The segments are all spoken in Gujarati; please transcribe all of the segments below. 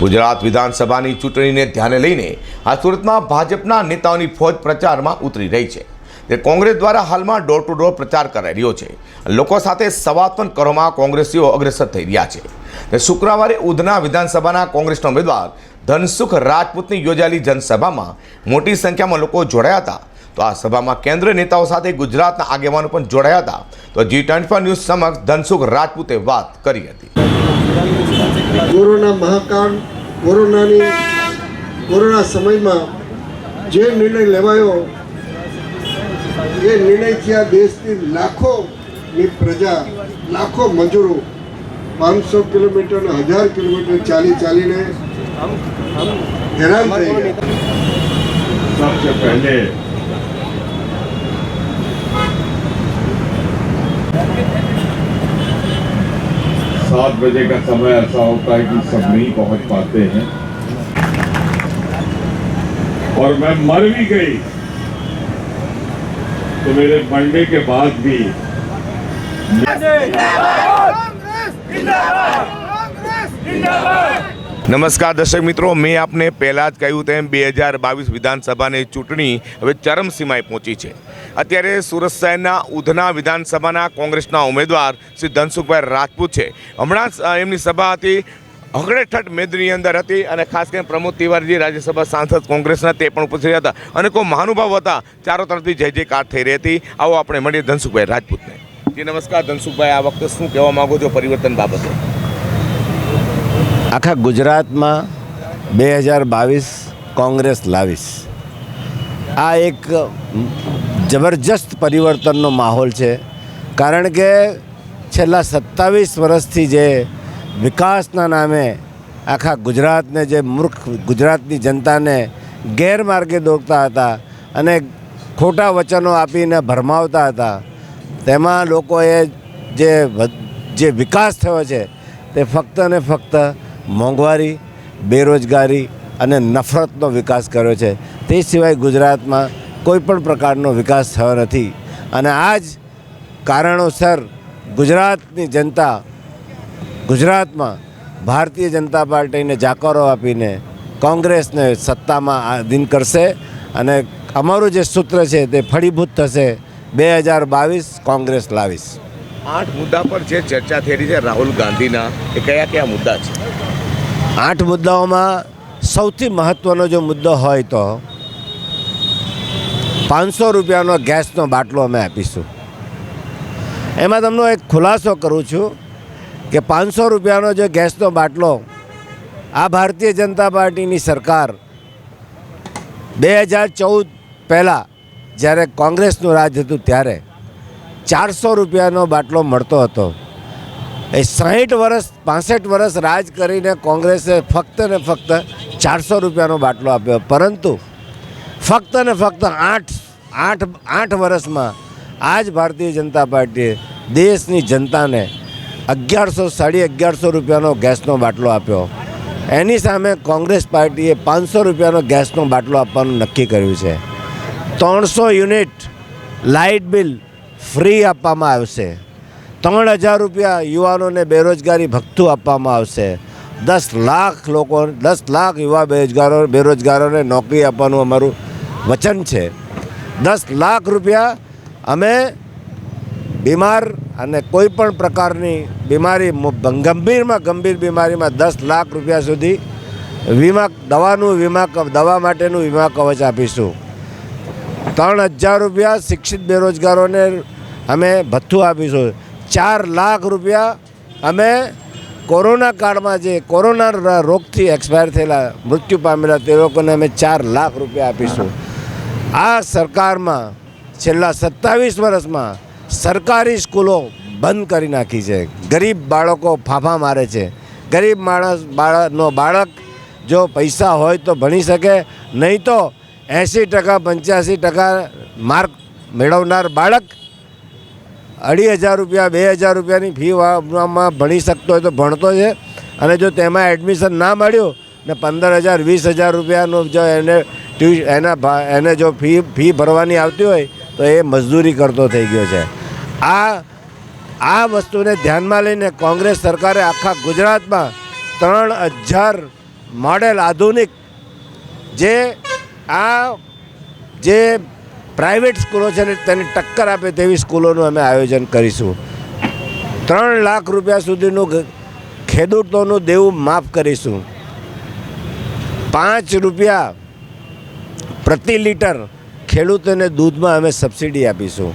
ગુજરાત વિધાનસભાની ચૂંટણીને ધ્યાને લઈને આ સુરતમાં ભાજપના નેતાઓની ફોજ પ્રચારમાં ઉતરી રહી છે. તે કોંગ્રેસ દ્વારા હાલમાં ડોર ટુ ડોર પ્રચાર કરાઈ રહ્યો છે. લોકો સાથે સંવાદ પણ કરવામાં કોંગ્રેસીઓ અગ્રેસર થઈ રહ્યા છે. તે શુક્રવારે ઉધના વિધાનસભાના કોંગ્રેસના ઉમેદવાર ધનસુખ રાજપૂતની યોજાયેલી જનસભામાં મોટી સંખ્યામાં લોકો જોડાયા હતા. તો આ સભામાં કેન્દ્રીય નેતાઓ સાથે ગુજરાતના આગેવાનો પણ જોડાયા હતા. તો જી ટ્વેન્ટી ન્યૂઝ સમક્ષ ધનસુખ રાજપૂતે વાત કરી હતી. કોરોના મહાકાળ, કોરોનાની, કોરોના સમયમાં જે નિર્ણય લેવાયો, એ નિર્ણયથી આ દેશની લાખોની પ્રજા, લાખો મજૂરો, પાંચસો કિલોમીટર અને હજાર કિલોમીટર ચાલી ચાલીને હેરાન થઈ ગયા. सात बजे का समय ऐसा होता है कि सब नहीं पहुँच पाते हैं। और मैं मर भी गई। तो मेरे मरने के बाद भी નમસ્કાર દર્શક મિત્રો, મેં આપને પહેલાં જ કહ્યું તેમ બે હજાર બાવીસ વિધાનસભાની ચૂંટણી હવે ચરમસીમાએ પહોંચી છે. અત્યારે સુરત શહેરના ઉધના વિધાનસભાના કોંગ્રેસના ઉમેદવાર શ્રી ધનસુખભાઈ રાજપૂત છે. હમણાં એમની સભા હતી હગડેઠઠ મેદની અંદર હતી અને ખાસ કરીને પ્રમોદ તિવારીજી રાજ્યસભા સાંસદ કોંગ્રેસના તે પણ ઉપસ્થિત હતા. અને કોઈ મહાનુભાવ હતા, ચારો તરફથી જય જયકાર થઈ રહી હતી. આવો આપણે મળીએ ધનસુખભાઈ રાજપૂતને. જી, નમસ્કાર ધનસુખભાઈ, આ વખતે શું કહેવા માગો છો પરિવર્તન બાબતે? આખા ગુજરાતમાં બે હજાર બાવીસ કોંગ્રેસ લાવીશ. આ એક જબરજસ્ત પરિવર્તનનો માહોલ છે. કારણ કે છેલ્લા સત્તાવીસ વર્ષથી જે વિકાસના નામે આખા ગુજરાતને જે મૂર્ખ ગુજરાતની જનતાને ગેરમાર્ગે દોરતા હતા અને ખોટા વચનો આપીને ભરમાવતા હતા, તેમાં લોકોએ જે જે વિકાસ થયો છે, તે ફક્ત ને ફક્ત મોંઘવારી, બેરોજગારી અને નફરતનો વિકાસ કર્યો છે. તે સિવાય ગુજરાતમાં કોઈ પણ પ્રકારનો વિકાસ થયો નથી. અને આ જ કારણોસર ગુજરાતની જનતા, ગુજરાતમાં ભારતીય જનતા પાર્ટીને જાકારો આપીને કોંગ્રેસને સત્તામાં આધીન કરશે અને અમારું જે સૂત્ર છે તે ફળીભૂત થશે. બે હજાર બાવીસ કોંગ્રેસ લાવીશ. આઠ મુદ્દા પર જે ચર્ચા થઈ રહી છે રાહુલ ગાંધીના, એ કયા કયા મુદ્દા છે? આઠ મુદ્દાઓમાં સૌથી મહત્ત્વનો જો મુદ્દો હોય તો પાંચસો રૂપિયાનો ગેસનો બાટલો અમે આપીશું. એમાં તમને એક ખુલાસો કરું છું કે પાંચસો રૂપિયાનો જે ગેસનો બાટલો આ ભારતીય જનતા પાર્ટીની સરકાર બે હજાર ચૌદ પહેલાં જ્યારે કોંગ્રેસનું રાજ હતું ત્યારે ચારસો રૂપિયાનો બાટલો મળતો હતો. એ સાહીઠ વર્ષ પાસઠ વર્ષ રાજ કરીને કોંગ્રેસે ફક્ત ને ફક્ત ચારસો રૂપિયાનો બાટલો આપ્યો. પરંતુ ફક્ત ને ફક્ત આઠ આઠ આઠ વર્ષમાં આજ ભારતીય જનતા પાર્ટીએ દેશની જનતાને અગિયારસો સાડી અગિયારસો રૂપિયાનો ગેસનો બાટલો આપ્યો. એની સામે કોંગ્રેસ પાર્ટીએ પાંચસો રૂપિયાનો ગેસનો બાટલો આપવાનું નક્કી કર્યું છે. ત્રણસો યુનિટ લાઇટ બિલ ફ્રી આપવામાં આવશે. ત્રણ હજાર રૂપિયા યુવાનોને બેરોજગારી ભથ્થું આપવામાં આવશે. દસ લાખ લોકો, દસ લાખ યુવા બેરોજગારો, બેરોજગારોને નોકરી આપવાનું અમારું વચન છે. દસ લાખ રૂપિયા અમે બીમાર અને કોઈ પણ પ્રકારની બીમારી ગંભીરમાં, ગંભીર બીમારીમાં દસ લાખ રૂપિયા સુધી વીમા, દવાનું વીમા દવા માટેનું વીમા કવચ આપીશું. ત્રણ હજાર રૂપિયા શિક્ષિત બેરોજગારોને અમે ભથ્થું આપીશું. ચાર લાખ રૂપિયા અમે કોરોના કાળમાં જે કોરોના રોગથી એક્સપાયર થયેલા, મૃત્યુ પામેલા તે લોકોને અમે ચાર લાખ રૂપિયા આપીશું. આ સરકારમાં છેલ્લા સત્તાવીસ વર્ષમાં સરકારી સ્કૂલો બંધ કરી નાખી છે. ગરીબ બાળકો ફાફા મારે છે. ગરીબ માણસ, બાળકનો બાળક જો પૈસા હોય તો ભણી શકે, નહીં તો એંસી ટકા, પંચ્યાસી ટકા માર્ક મેળવનાર બાળક અઢી હજાર રૂપિયા, બે હજાર રૂપિયાની ફી માં ભણી શકતો હોય તો ભણતો છે. અને જો તેમાં એડમિશન ના મળ્યું ને પંદર હજાર, વીસ હજાર રૂપિયાનું જો એને ટ્યુ એના એને જો ફી ફી ભરવાની આવતી હોય તો એ મજદૂરી કરતો થઈ ગયો છે. આ આ વસ્તુને ધ્યાનમાં લઈને કોંગ્રેસ સરકારે આખા ગુજરાતમાં ત્રણ હજાર મોડેલ આધુનિક જે આ જે પ્રાઇવેટ સ્કૂલો છે ને તેને ટક્કર આપે તેવી સ્કૂલોનું અમે આયોજન કરીશું. ત્રણ લાખ રૂપિયા સુધીનું ખેડૂતોનું દેવું માફ કરીશું. પાંચ રૂપિયા પ્રતિ લીટર ખેડૂતોને દૂધમાં અમે સબસિડી આપીશું.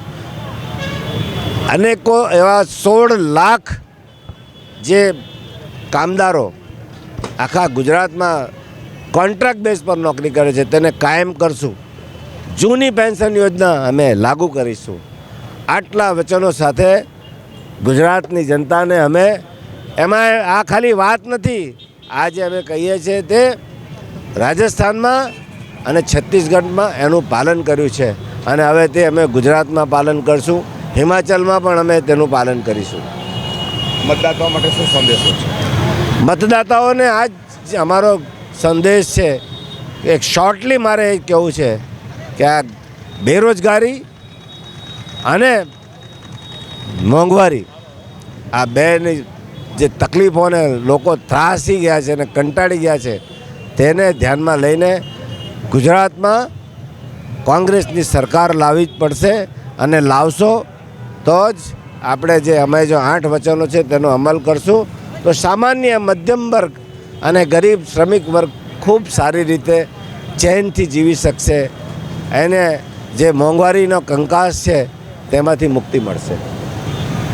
અનેકો એવા સોળ લાખ જે કામદારો આખા ગુજરાતમાં કોન્ટ્રાક્ટ બેઝ પર નોકરી કરે છે, તેને કાયમ કરશું. જૂની પેન્શન યોજના અમે લાગુ કરીશું. આટલા વચનો સાથે ગુજરાતની જનતાને અમે એમાં આ ખાલી વાત નથી. આજે અમે કહીએ છીએ તે રાજસ્થાનમાં અને છત્તીસગઢમાં એનું પાલન કર્યું છે. અને હવે તે અમે ગુજરાતમાં પાલન કરશું. હિમાચલમાં પણ અમે તેનું પાલન કરીશું. મતદાતાઓ માટે શું સંદેશો છે? મતદાતાઓને આજ અમારો સંદેશ છે. એક શોર્ટલી મારે એ કહેવું છે. કે આ બેરોજગારી અને મોંઘવારી, આ બેની જે તકલીફોને લોકો ત્રાસી ગયા છે અને કંટાળી ગયા છે, તેને ધ્યાનમાં લઈને ગુજરાતમાં કોંગ્રેસની સરકાર લાવવી જ પડશે અને લાવશો તો જ આપણે જે અમે જો આઠ વચનો છે તેનો અમલ કરશું. તો સામાન્ય મધ્યમ વર્ગ અને ગરીબ શ્રમિક વર્ગ ખૂબ સારી રીતે ચેનથી જીવી શકશે. એને જે મોંઘવારીનો કંકાસ છે, તેમાંથી મુક્તિ મળશે.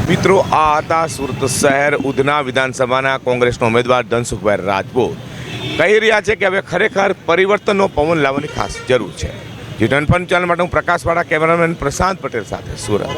મિત્રો, આ હતા સુરત શહેર ઉધના વિધાનસભાના કોંગ્રેસના ઉમેદવાર ધનસુખભાઈ રાજપૂત. કહી રહ્યા છે કે હવે ખરેખર પરિવર્તનનો પવન લાવવાની ખાસ જરૂર છે. જીટન પંચાલ માટે હું પ્રકાશવાળા કેમેરામેન પ્રશાંત પટેલ સાથે સુરત.